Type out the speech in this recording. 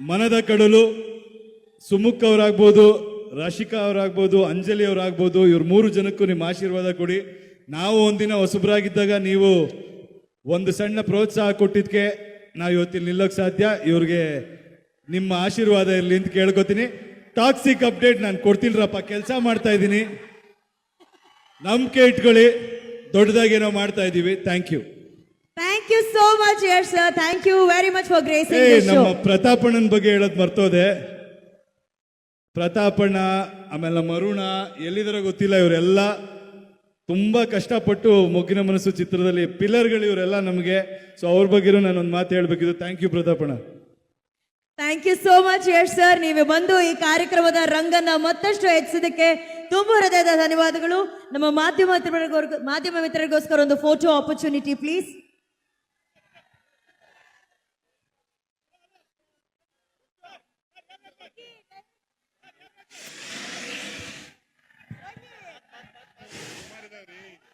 ಮನದ ಕಡಲು ಸುಮುಖ್ ಅವರಾಗ್ಬೋದು ರಾಶಿಕಾ ಅವರಾಗ್ಬೋದು ಅಂಜಲಿ ಅವರಾಗ್ಬೋದು ಇವ್ರ ಮೂರು ಜನಕ್ಕೂ ನಿಮ್ಮ ಆಶೀರ್ವಾದ ಕೊಡಿ. ನಾವು ಒಂದಿನ ಹೊಸಬ್ರಾಗಿದ್ದಾಗ ನೀವು ಒಂದು ಸಣ್ಣ ಪ್ರೋತ್ಸಾಹ ಕೊಟ್ಟಿದ್ಕೆ ನಾವು ಇವತ್ತಿಲ್ಲಿ ನಿಲ್ಲೋಕೆ ಸಾಧ್ಯ. ಇವ್ರಿಗೆ ನಿಮ್ಮ ಆಶೀರ್ವಾದ ಇರಲಿ ಅಂತ ಕೇಳ್ಕೊತೀನಿ. ಟಾಕ್ಸಿಕ್ ಅಪ್ಡೇಟ್ ನಾನು ಕೊಡ್ತಿಲ್ರಪ್ಪ, ಕೆಲಸ ಮಾಡ್ತಾ ಇದ್ದೀನಿ. ನಂಬಿಕೆ ಇಟ್ಕೊಳ್ಳಿ ದೊಡ್ಡದಾಗೇನೋ ಮಾಡ್ತಾ ಇದ್ದೀವಿ thank you. Thank you so much Yash sir thank you very much for a gracing the show ನಮ್ಮ ಪ್ರತಾಪಣ್ಣನ ಬಗ್ಗೆ ಹೇಳೋದು ಮರ್ತೋದೆ. ಪ್ರತಾಪಣ್ಣ ಆಮೇಲೆ ಮರುಣ ಅರುಣ ಎಲ್ಲಿದಾರೋ ಗೊತ್ತಿಲ್ಲ ಇವರೆಲ್ಲ. ತುಂಬಾ ಕಷ್ಟಪಟ್ಟು ಮೊಗ್ಗಿನ ಮನಸ್ಸು ಚಿತ್ರದಲ್ಲಿ ಪಿಲ್ಲರ್ಗಳು ಇವರೆಲ್ಲ ನಮಗೆ. ಸೊ ಅವ್ರ ಬಗ್ಗೆನೂ ನಾನು ಒಂದು ಮಾತು ಹೇಳ್ಬೇಕಿದ್ದು thank you ಪ್ರತಾಪಣ್ಣ. Thank you so much Yash sir ನೀವು ಬಂದು ಈ ಕಾರ್ಯಕ್ರಮದ ರಂಗನ್ನ ಮತ್ತಷ್ಟು ಹೆಚ್ಚಿಸೋದಕ್ಕೆ ತುಂಬ ಹೃದಯದ ಧನ್ಯವಾದಗಳು. ನಮ್ಮ ಮಾಧ್ಯಮ ಮಾಧ್ಯಮ ಮಿತ್ರರಿಗೋಸ್ಕರ ಒಂದು photo opportunity please Oi, gente. Oi, Darim.